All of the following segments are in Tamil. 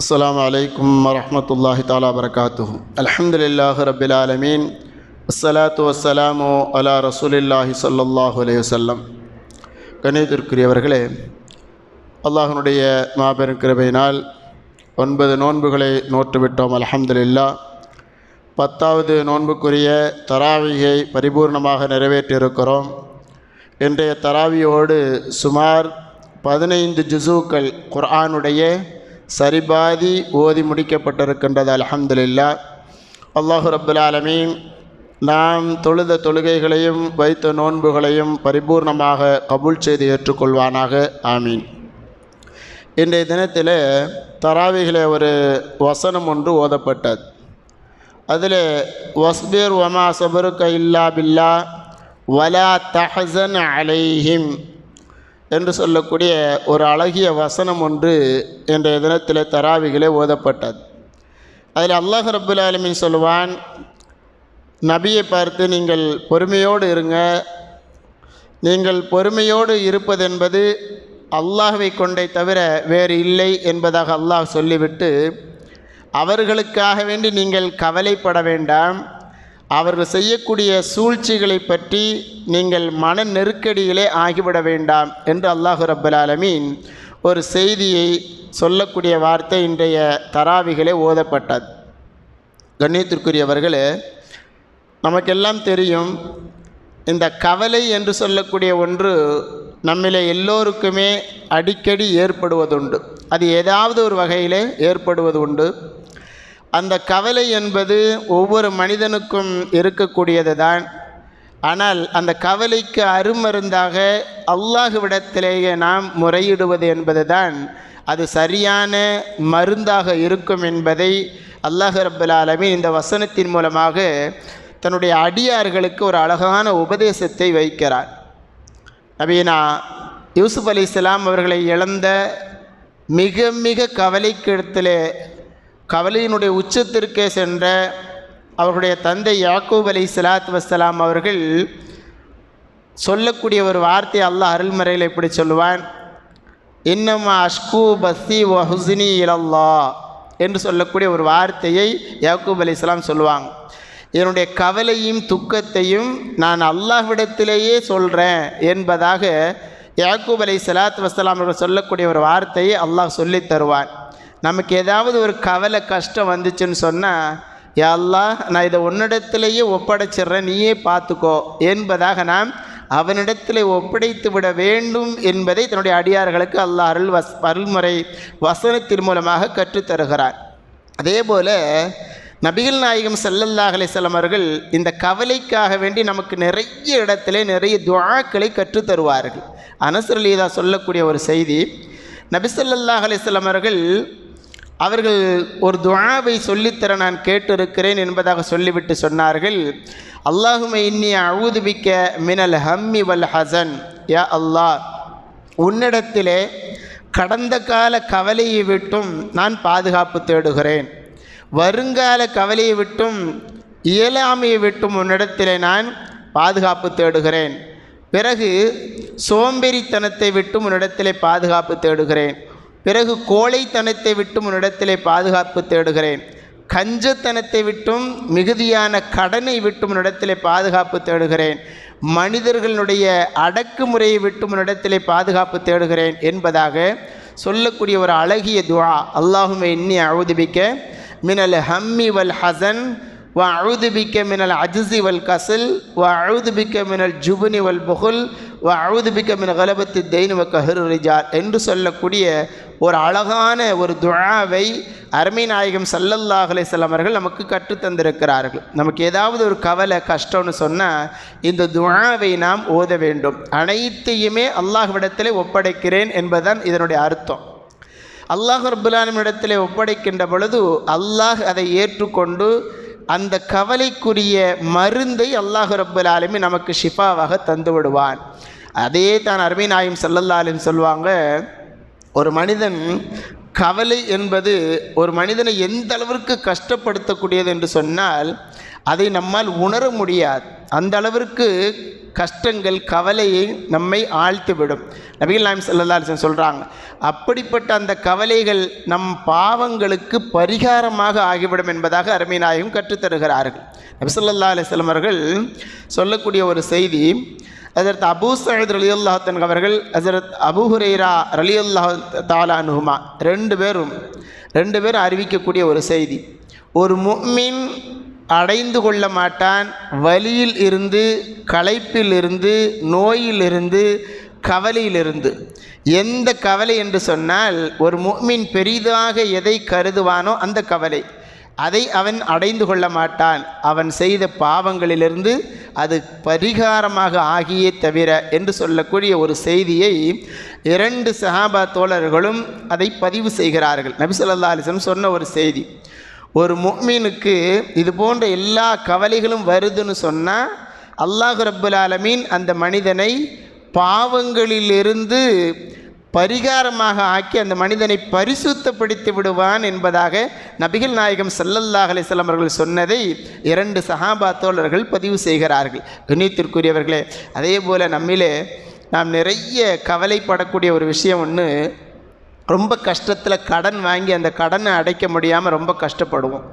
السلام عليكم ورحمة الله تعالى وبركاته الحمد لله رب العالمين الصلاة والسلام على رسول الله صلى الله عليه وسلم கணிதத்திற்குரியவர்களே அல்லாஹனுடைய மாபெரும் கிருபையினால் ஒன்பது நோன்புகளை நோற்றுவிட்டோம் அல்ஹம்துலில்லா பத்தாவது நோன்புக்குரிய தராவிகை பரிபூர்ணமாக நிறைவேற்றியிருக்கிறோம் இன்றைய தராவியோடு சுமார் பதினைந்து ஜுசூக்கள் குர்ஆனுடைய சரிபாதி ஓதி முடிக்கப்பட்டிருக்கின்றது. அல்ஹம்துலில்லா அல்லாஹு ரபுல்லாலமீன் நாம் தொழுத தொழுகைகளையும் வைத்த நோன்புகளையும் பரிபூர்ணமாக கபூல் செய்து ஏற்றுக்கொள்வானாக. ஆமீன். இன்றைய தினத்தில் தராவிகளே ஒரு வசனம் ஒன்று ஓதப்பட்டது. அதில் வஸ்பீர் வமா சபருக்க இல்லா பில்லா வலா தஹசன் அலைஹிம். என்று சொல்லக்கூடிய ஒரு அழகிய வசனம் ஒன்று இன்றைய தினத்தில் தராவிகளே ஓதப்பட்டது. அதில் அல்லாஹ் ரபுல் ஆலமின் சொல்லுவான் நபியை பார்த்து நீங்கள் பொறுமையோடு இருங்க. நீங்கள் பொறுமையோடு இருப்பதென்பது அல்லாஹ்வை கொண்டே தவிர வேறு இல்லை என்பதாக அல்லாஹ் சொல்லிவிட்டு அவர்களுக்காக வேண்டி நீங்கள் கவலைப்பட வேண்டாம். அவர்கள் செய்யக்கூடிய சூழ்ச்சிகளை பற்றி நீங்கள் மன நெருக்கடியிலே ஆகிவிட வேண்டாம் என்று அல்லாஹு ரப்பல் ஆலமீன் ஒரு செய்தியை சொல்லக்கூடிய வார்த்தை இன்றைய தராவிகளே ஓதப்பட்டது. கண்ணியத்திற்குரியவர்களே நமக்கெல்லாம் தெரியும் இந்த கவலை என்று சொல்லக்கூடிய ஒன்று நம்மிலே எல்லோருக்குமே அடிக்கடி ஏற்படுவதுண்டு. அது ஏதாவது ஒரு வகையிலே ஏற்படுவது உண்டு அந்த கவலை என்பது ஒவ்வொரு மனிதனுக்கும் இருக்கக்கூடியது தான் ஆனால் அந்த கவலைக்கு அருமருந்தாக அல்லாஹுவிடத்திலேயே நாம் முறையிடுவது என்பது தான் அது சரியான மருந்தாக இருக்கும் என்பதை அல்லாஹ் ரபுல் ஆலமீன் இந்த வசனத்தின் மூலமாக தன்னுடைய அடியார்களுக்கு ஒரு அழகான உபதேசத்தை வைக்கிறார். நபீனா யூசுப் அலி இஸ்லாம் அவர்களை இழந்த மிக மிக கவலைக்கிடத்திலே கவலையினுடைய உச்சத்திற்கே சென்ற அவர்களுடைய தந்தை யாக்கூப் அலி சலாத் வசலாம் அவர்கள் சொல்லக்கூடிய ஒரு வார்த்தை அல்லாஹ் அருள்மறையில் எப்படி சொல்லுவான்? இன்னமா அஷ்கு பஸ்தி வஹுசினி இலல்லா என்று சொல்லக்கூடிய ஒரு வார்த்தையை யாக்கூப் அலி இஸ்லாம் சொல்லுவாங்க. என்னுடைய கவலையும் துக்கத்தையும் நான் அல்லாஹ்விடத்திலேயே சொல்கிறேன் என்பதாக யாக்கூப் அலி சலாத் வசலாம் அவர்கள் சொல்லக்கூடிய ஒரு வார்த்தையை அல்லாஹ் சொல்லித் தருவான். நமக்கு ஏதாவது ஒரு கவலை கஷ்டம் வந்துச்சுன்னு சொன்னால் அல்லாஹ் நான் இதை உன்னிடத்திலேயே ஒப்படைச்சிட்றேன் நீயே பார்த்துக்கோ. என்பதாக நாம் அவனிடத்தில் ஒப்படைத்து விட வேண்டும் என்பதை தன்னுடைய அடியார்களுக்கு அல்லாஹ் அருள் வஸ் அருள்முறை வசனத்தின் மூலமாக கற்றுத்தருகிறார் அதே போல் நபிகள் நாயகம் செல்லல்லாஹ் அலிசல்லம் அவர்கள் இந்த கவலைக்காக வேண்டி நமக்கு நிறைய இடத்துல நிறைய துவாக்களை கற்றுத்தருவார்கள் அனசரலீதா சொல்லக்கூடிய ஒரு செய்தி நபிசல்லாஹ் அலிசல்லம் அவர்கள் அவர்கள் ஒரு துவாவை சொல்லித்தர நான் கேட்டிருக்கிறேன் என்பதாக சொல்லிவிட்டு சொன்னார்கள். அல்லாஹும இன்னி அழுதுபிக்க மினல் ஹம்மி வல் ஹசன். யா அல்லாஹ் உன்னிடத்திலே கடந்த கால கவலையை விட்டும் நான் பாதுகாப்பு தேடுகிறேன். வருங்கால கவலையை விட்டும் இயலாமையை விட்டும் உன்னிடத்திலே நான் பாதுகாப்பு தேடுகிறேன். பிறகு சோம்பேறித்தனத்தை விட்டும் உன்னிடத்திலே பாதுகாப்பு தேடுகிறேன். பிறகு கோழைத்தனத்தை விட்டும் உன்னிடத்திலே பாதுகாப்பு தேடுகிறேன். கஞ்சத்தனத்தை விட்டும் மிகுதியான கடனை விட்டும் உன்னிடத்திலே பாதுகாப்பு தேடுகிறேன். மனிதர்களுடைய அடக்குமுறையை விட்டும் உன்னிடத்திலே பாதுகாப்பு தேடுகிறேன் என்பதாக சொல்லக்கூடிய ஒரு அழகிய துவா. அல்லாஹுமே எண்ணி அழுதுபிக்க மினல் ஹம்மி வல் ஹசன் வ அழுதுபிக்க மினல் அஜிசி வல் கசில் வ அழுதுபிக்க மினல் ஜுபுனி வல் புகுல் வ அழுதுபிக்க கலபத்து தெயின் வ கஹரு ரிஜால் என்று சொல்லக்கூடிய ஒரு அழகான ஒரு துழாவை அருமை நாயகம் சல்லல்லாஹ் அலிஸ்லாம் அவர்கள் நமக்கு கற்றுத்தந்திருக்கிறார்கள் நமக்கு ஏதாவது ஒரு கவலை கஷ்டம்னு சொன்னால் இந்த துழாவை நாம் ஓத வேண்டும். அனைத்தையுமே அல்லாஹ்விடத்திலே ஒப்படைக்கிறேன் என்பதுதான் இதனுடைய அர்த்தம். அல்லாஹ் ரபுல்லானிடத்திலே ஒப்படைக்கின்ற பொழுது அல்லாஹ் அதை ஏற்றுக்கொண்டு அந்த கவலைக்குரிய மருந்தை அல்லாஹு ரப்புல் ஆலமி நமக்கு ஷிஃபாவாக தந்து விடுவான். அதே தான் அருமை நாயும் செல்லல்லாலும் சொல்லுவாங்க ஒரு மனிதன் கவலை என்பது ஒரு மனிதனை எந்த அளவிற்கு கஷ்டப்படுத்தக்கூடியது என்று சொன்னால் அதை நம்மால் உணர முடியாது. அந்த அளவிற்கு கஷ்டங்கள் கவலையை நம்மை ஆழ்த்திவிடும். நபிகள் நாயம் செல்லல்லாசன் சொல்கிறாங்க அப்படிப்பட்ட அந்த கவலைகள் நம் பாவங்களுக்கு பரிகாரமாக ஆகிவிடும் என்பதாக அருமைநாயகம் கற்றுத்தருகிறார்கள் நபிசல்லா அலிஸ்லம் அவர்கள் சொல்லக்கூடிய ஒரு செய்தி ஹசரத் அபூ சயத் ரலி அல்லாஹன் அவர்கள் ஹசரத் அபு ஹுரேரா ரலி அல்லாஹ் தாலானுமா ரெண்டு பேரும் ரெண்டு பேரும் அறிவிக்கக்கூடிய ஒரு செய்தி ஒரு முஃமின் அடைந்து கொள்ள மாட்டான். வலியில் இருந்து களைப்பிலிருந்து நோயிலிருந்து கவலையிலிருந்து. எந்த கவலை என்று சொன்னால் ஒரு முஃமின் பெரிதாக எதை கருதுவானோ அந்த கவலை. அதை அவன் அடைந்து கொள்ள மாட்டான். அவன் செய்த பாவங்களிலிருந்து அது பரிகாரமாக ஆகியே தவிர என்று சொல்லக்கூடிய ஒரு செய்தியை இரண்டு சஹாபா தோழர்களும் அதை பதிவு செய்கிறார்கள். நபிசல்லா அலிசம் சொன்ன ஒரு செய்தி. ஒரு முக்மீனுக்கு இது போன்ற எல்லா கவலைகளும் வருதுன்னு சொன்னால் அல்லாஹு ரப்புல் ஆலமீன் அந்த மனிதனை பாவங்களிலிருந்து பரிகாரமாக ஆக்கி அந்த மனிதனை பரிசுத்தப்படுத்தி விடுவான் என்பதாக நபிகள் நாயகம் சல்லல்லாஹ் அலிஸ்லாம் அவர்கள் சொன்னதை இரண்டு சஹாபா தோழர்கள் பதிவு செய்கிறார்கள். கண்ணியத்திற்குரியவர்களே அதே போல் நம்மிலே நாம் நிறைய கவலைப்படக்கூடிய ஒரு விஷயம் ஒன்று ரொம்ப கஷ்டத்தில் கடன் வாங்கி அந்த கடனை அடைக்க முடியாமல் ரொம்ப கஷ்டப்படுவோம்.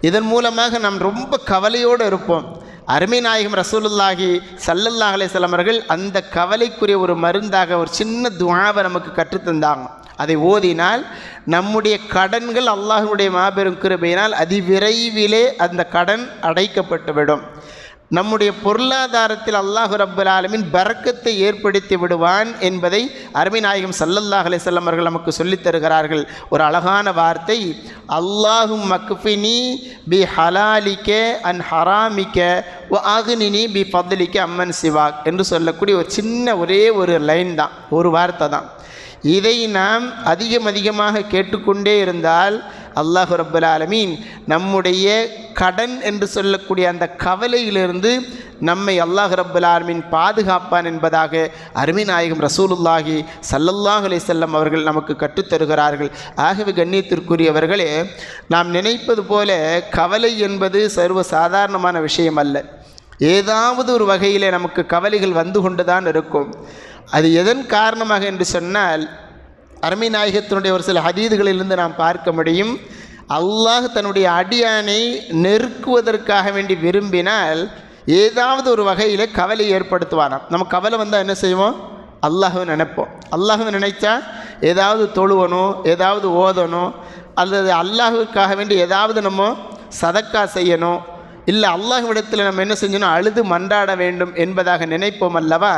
இதன் மூலமாக நாம் ரொம்ப கவலையோடு இருப்போம். அருமை நாயகம் ரசூலுல்லாஹி சல்லல்லா அலையம் அவர்கள் அந்த கவலைக்குரிய ஒரு மருந்தாக ஒரு சின்ன துவாவை நமக்கு கற்றுத்தந்தாங்க. அதை ஓதினால் நம்முடைய கடன்கள் அல்லாஹனுடைய மாபெரும் கிருபையினால் அதிவிரைவிலே அந்த கடன் அடைக்கப்பட்டுவிடும். நம்முடைய பொருளாதாரத்தில் அல்லாஹு ரப்புல் ஆலமின் பறக்கத்தை ஏற்படுத்தி விடுவான் என்பதை அருமை நாயகம் சல்லல்லாஹ் அலிசல்லம் அவர்கள் நமக்கு சொல்லித் தருகிறார்கள். ஒரு அழகான வார்த்தை அல்லாஹும் மக்ஃபினி பி ஹலாலிக்க அன் ஹராமிக்க ஓ அகுனினி பி பதலிக்க அம்மன் சிவாக் என்று சொல்லக்கூடிய ஒரு சின்ன ஒரே ஒரு லைன் தான் ஒரு வார்த்தை தான். இதை நாம் அதிகம் அதிகமாக கேட்டுக்கொண்டே இருந்தால் அல்லாஹு ரபுல் ஆலமீன் நம்முடைய கடன் என்று சொல்லக்கூடிய அந்த கவலையிலிருந்து நம்மை அல்லாஹ் ரபுல் ஆலமீன் பாதுகாப்பான் என்பதாக அருமைநாயகம் ரசூலுல்லாஹி சல்லல்லாஹ் அலை செல்லம் அவர்கள் நமக்கு கற்றுத்தருகிறார்கள் ஆகவே கண்ணியத்திற்குரியவர்களே நாம் நினைப்பது போல கவலை என்பது சர்வ சாதாரணமான விஷயம் அல்ல. ஏதாவது ஒரு வகையில் நமக்கு கவலைகள் வந்து கொண்டு தான் இருக்கும். அது எதன் காரணமாக என்று சொன்னால் அருமை நாயகத்தினுடைய ஒரு சில ஹதீதுகளிலிருந்து நாம் பார்க்க முடியும். அல்லாஹ் தன்னுடைய அடியானை நெருக்குவதற்காக வேண்டி விரும்பினால் ஏதாவது ஒரு வகையில் கவலை ஏற்படுத்துவானாம். நம்ம கவலை வந்தால் என்ன செய்வோம்? அல்லாஹுவை நினைப்போம். அல்லாஹுவை நினைச்சா ஏதாவது தொழுவணும் ஏதாவது ஓதணும் அல்லது அல்லாஹுக்காக வேண்டி ஏதாவது நம்ம சதக்கா செய்யணும் இல்லை அல்லாஹ்விடத்தில் நம்ம என்ன செஞ்சணும் அழுது மன்றாட வேண்டும் என்பதாக நினைப்போம் அல்லவா?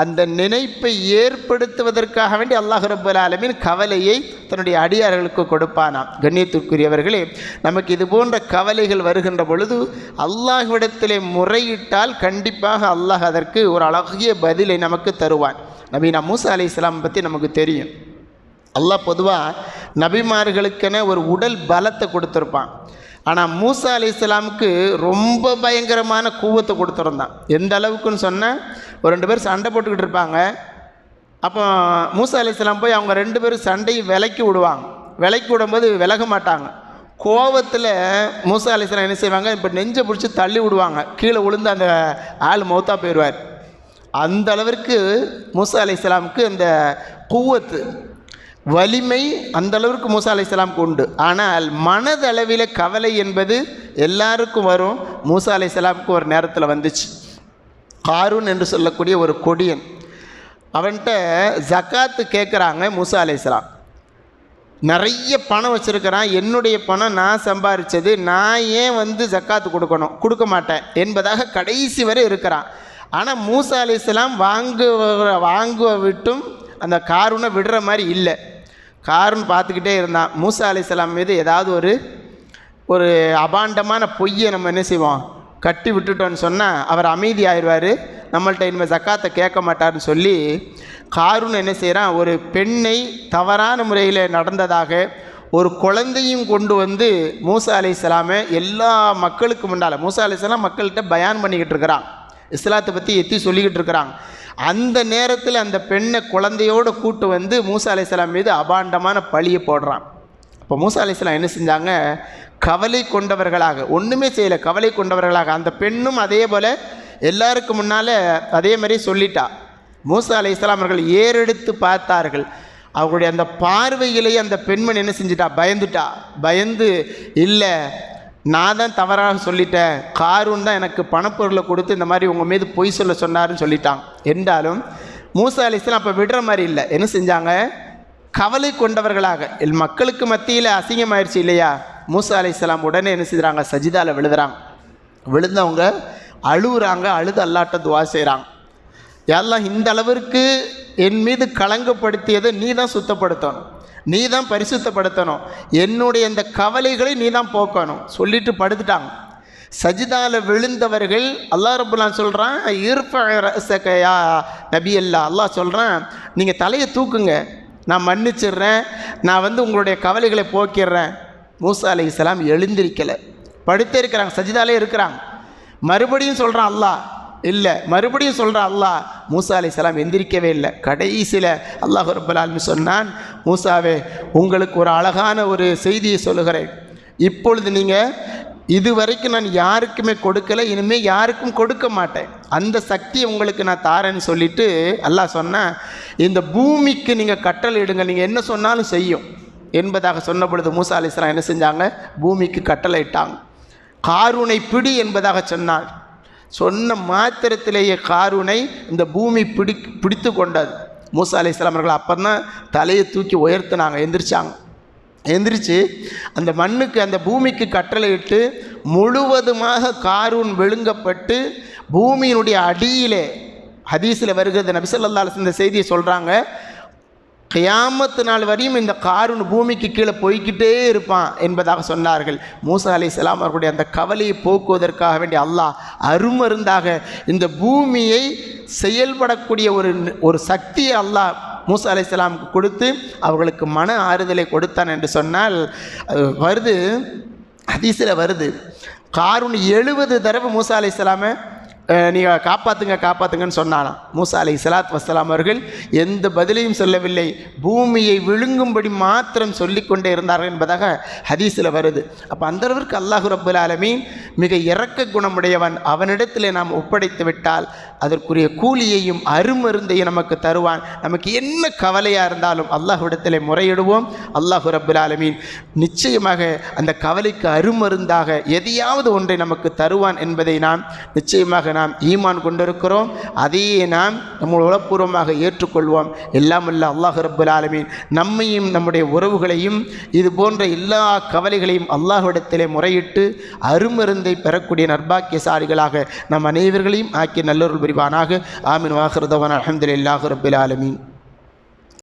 அந்த நினைப்பை ஏற்படுத்துவதற்காக வேண்டி அல்லாஹ் ரபுல் ஆலமின் கவலையை தன்னுடைய அடியார்களுக்கு கொடுப்பானாம். கண்ணியத்திற்குரியவர்களே நமக்கு இது போன்ற கவலைகள் வருகின்ற பொழுது அல்லாஹ்விடத்திலே முறையிட்டால் கண்டிப்பாக அல்லாஹ் அதற்கு ஒரு அழகிய பதிலை நமக்கு தருவான். நபீனா மூசா அலி இஸ்லாம் பற்றி நமக்கு தெரியும். அல்லாஹ் பொதுவாக நபிமார்களுக்கென ஒரு உடல் பலத்தை கொடுத்துருப்பான். ஆனால் மூசா அலி இஸ்லாமுக்கு ரொம்ப பயங்கரமான கூவத்தை கொடுத்துருந்தான். எந்த அளவுக்குன்னு சொன்னால் ஒரு ரெண்டு பேர் சண்டை போட்டுக்கிட்டு இருப்பாங்க. அப்போ மூசா அலி இஸ்லாம் போய் அவங்க ரெண்டு பேரும் சண்டையை விலக்கி விடுவாங்க. விலக்கி விடும்போது விலக மாட்டாங்க. கோவத்தில் மூசா அலி இஸ்லாம் என்ன செய்வாங்க? இப்போ நெஞ்சை பிடிச்சி தள்ளி விடுவாங்க. கீழே விழுந்து அந்த ஆள் மௌத்தா போயிடுவார். அந்த அளவிற்கு மூசா அலி இஸ்லாமுக்கு அந்த கூவத்து வலிமை அந்த அளவிற்கு மூசா அலி இஸ்லாமுக்கு உண்டு. ஆனால் மனதளவில் கவலை என்பது எல்லாருக்கும் வரும். மூசா அலி இஸ்லாமுக்கு ஒரு நேரத்தில் வந்துச்சு. காரூன் என்று சொல்லக்கூடிய ஒரு கொடியன். அவன்கிட்ட ஜக்காத்து கேட்குறாங்க மூசா அலி இஸ்லாம் நிறைய பணம் வச்சுருக்கிறான். என்னுடைய பணம் நான் சம்பாரித்தது நான் ஏன் வந்து ஜக்காத்து கொடுக்கணும்? கொடுக்க மாட்டேன். என்பதாக கடைசி வரை இருக்கிறான். ஆனால் மூசா அலி இஸ்லாம் வாங்குவ வாங்குவ விட்டும் அந்த காரூனை விடுற மாதிரி இல்லை. காருன்னு பார்த்துக்கிட்டே இருந்தான். மூசா அலிஸ்லாம் மீது ஏதாவது ஒரு ஒரு அபாண்டமான பொய்யை நம்ம என்ன செய்வோம்? கட்டி விட்டுட்டோன்னு சொன்னால் அவர் அமைதி ஆயிடுவார். நம்மள்ட்ட இனிமேல் ஜக்காத்தை கேட்க மாட்டார்னு சொல்லி காருன்னு என்ன செய்கிறான் ஒரு பெண்ணை தவறான முறையில் நடந்ததாக ஒரு குழந்தையும் கொண்டு வந்து மூசா அலி இஸ்லாமை எல்லா மக்களுக்கு முன்னால் மூசா அலி இஸ்லாம் மக்கள்கிட்ட பயான் பண்ணிக்கிட்டு இருக்கிறான். இஸ்லாத்தை பற்றி எத்தி சொல்லிக்கிட்டு இருக்கிறாங்க அந்த நேரத்தில் அந்த பெண்ணை குழந்தையோடு கூட்டு வந்து மூசா அலையாம் மீது அபாண்டமான பழியை போடுறான். அப்போ மூசா அலையாம் என்ன செஞ்சாங்க? கவலை கொண்டவர்களாக ஒன்றுமே செய்யலை கவலை கொண்டவர்களாக. அந்த பெண்ணும் அதே போல் எல்லாருக்கு முன்னால் அதே மாதிரி சொல்லிட்டா. மூசா அலை இஸ்லாம் அவர்கள் ஏறெடுத்து பார்த்தார்கள். அவர்களுடைய அந்த பார்வையிலேயே அந்த பெண்மணி என்ன செஞ்சிட்டா? பயந்துட்டா. பயந்து இல்லை நான் தான் தவறாக சொல்லிட்டேன். காரூன் தான் எனக்கு பணப்பொருளை கொடுத்து இந்த மாதிரி உங்கள் மீது பொய் சொல்ல சொன்னாருன்னு சொல்லிட்டான். என்றாலும் மூசா அலிஸ்லாம் அப்போ விடுற மாதிரி இல்லை. என்ன செஞ்சாங்க? கவலை கொண்டவர்களாக. மக்களுக்கு மத்தியில் அசிங்கமாயிருச்சு இல்லையா? மூசா அலிஸ்லாம் உடனே என்ன செய்கிறாங்க சஜிதாவில் விழுதுறாங்க விழுந்தவங்க அழுகுறாங்க அழுது அல்லாட்ட துவா செய்கிறாங்க எல்லாம் இந்த அளவிற்கு என் மீது களங்கப்படுத்தியதை நீ தான் சுத்தப்படுத்தணும். நீ தான் பரிசுத்தப்படுத்தணும். என்னுடைய இந்த கவலைகளை நீ தான் போக்கணும். சொல்லிட்டு படுத்துட்டாங்க. சஜிதாவில் விழுந்தவர்கள் அல்லாஹ் ரபுல்லான் சொல்கிறான் ஈர்ஃபயா நபி அல்லா அல்லாஹ் சொல்கிறான் நீங்கள் தலையை தூக்குங்க. நான் மன்னிச்சிடுறேன். நான் வந்து உங்களுடைய கவலைகளை போக்கிடுறேன். மூசா அலி இஸ்லாம் எழுந்திருக்கலை. படுத்தே இருக்கிறாங்க. சஜிதாலே இருக்கிறாங்க. மறுபடியும் சொல்கிறான் அல்லாஹ் இல்லை. மறுபடியும் சொல்கிறான் அல்லாஹ் மூசா அலி சலாம் எந்திரிக்கவே இல்லை. கடைசியில் அல்லாஹ் ரப்பல் ஆலமீன் சொன்னான் மூசாவே உங்களுக்கு ஒரு அழகான ஒரு செய்தியை சொல்லுகிறேன். இப்பொழுது நீங்கள் இது வரைக்கும் நான் யாருக்குமே கொடுக்கல இனிமேல் யாருக்கும் கொடுக்க மாட்டேன். அந்த சக்தியை உங்களுக்கு நான் தாரேன்னு சொல்லிவிட்டு அல்லாஹ் சொன்னேன் இந்த பூமிக்கு நீங்கள் கட்டளை இடுங்க நீங்கள் என்ன சொன்னாலும் செய்யும். என்பதாக சொன்ன பொழுது மூசா அலிஸ்லாம் என்ன செஞ்சாங்க? பூமிக்கு கட்டளை இட்டாங்க. காருனை பிடி என்பதாக சொன்னார். சொன்ன மாத்திரத்திலேயே காருனை இந்த பூமி பிடி பிடித்து கொண்டது. மூசா அலி இஸ்லாம் அவர்கள் அப்போ தான் தலையை தூக்கி உயர்த்தினாங்க எந்திரிச்சாங்க. எந்திரிச்சு அந்த மண்ணுக்கு அந்த பூமிக்கு கட்டளையிட்டு முழுவதுமாக காரூன் விழுங்கப்பட்டு பூமியினுடைய அடியிலே ஹதீஸில் வருகிறது நபிசல்லா இந்த செய்தியை சொல்கிறாங்க கியாமத்து நாள் வரையும் இந்த காரூன் பூமிக்கு கீழே போய்கிட்டே இருப்பான் என்பதாக சொன்னார்கள். மூசா அலி இஸ்லாம் அவர்களுடைய அந்த கவலையை போக்குவதற்காக வேண்டிய அல்லாஹ் அருமருந்தாக இந்த பூமியை செயல்படக்கூடிய ஒரு ஒரு சக்தியை அல்லாஹ் மூசா அலி இஸ்லாமுக்கு கொடுத்து அவர்களுக்கு மன ஆறுதலை கொடுத்தான் என்று சொன்னால் வருது ஹதீஸில் வருது காரூன் எழுபது தடவை மூசா அலி இஸ்லாமை நீங்கள் காப்பாற்றுங்க காப்பாற்றுங்கன்னு சொன்னாலாம் மூசா அலை சலாத் வசலாம் அவர்கள் எந்த பதிலையும் சொல்லவில்லை. பூமியை விழுங்கும்படி மாத்திரம் சொல்லிக்கொண்டே இருந்தார்கள் என்பதாக ஹதீஸில் வருது. அப்போ அந்த அளவிற்கு அல்லாஹு ரபுல் ஆலமீன் மிக இறக்க குணமுடையவன். அவனிடத்தில் நாம் ஒப்படைத்து விட்டால் அதற்குரிய கூலியையும் அருமருந்தையும் நமக்கு தருவான். நமக்கு என்ன கவலையாக இருந்தாலும் அல்லாஹுடத்தில் முறையிடுவோம். அல்லாஹு ரபுல் ஆலமீன் நிச்சயமாக அந்த கவலைக்கு அருமருந்தாக எதையாவது ஒன்றை நமக்கு தருவான் என்பதை நாம் நிச்சயமாக நாம் ஈமான் கொண்டிருக்கிறோம் அதையே நாம் நம்ம உளப்பூர்வமாக ஏற்றுக்கொள்வோம். எல்லாம் அல்ல அல்லாஹ் ரபுல் ஆலமீன். நம்மையும் நம்முடைய உறவுகளையும் இது போன்ற எல்லா கவலைகளையும் அல்லாஹ்விடத்திலே முறையிட்டு அருமருந்தை பெறக்கூடிய நர்பாக்கியசாலிகளாக நம் அனைவர்களையும் ஆக்கிய நல்லொருள் புரிவானாக. ஆமின். வாகிருதவன் அஹமதுல்லாஹ் ரபுல் ஆலமீன்.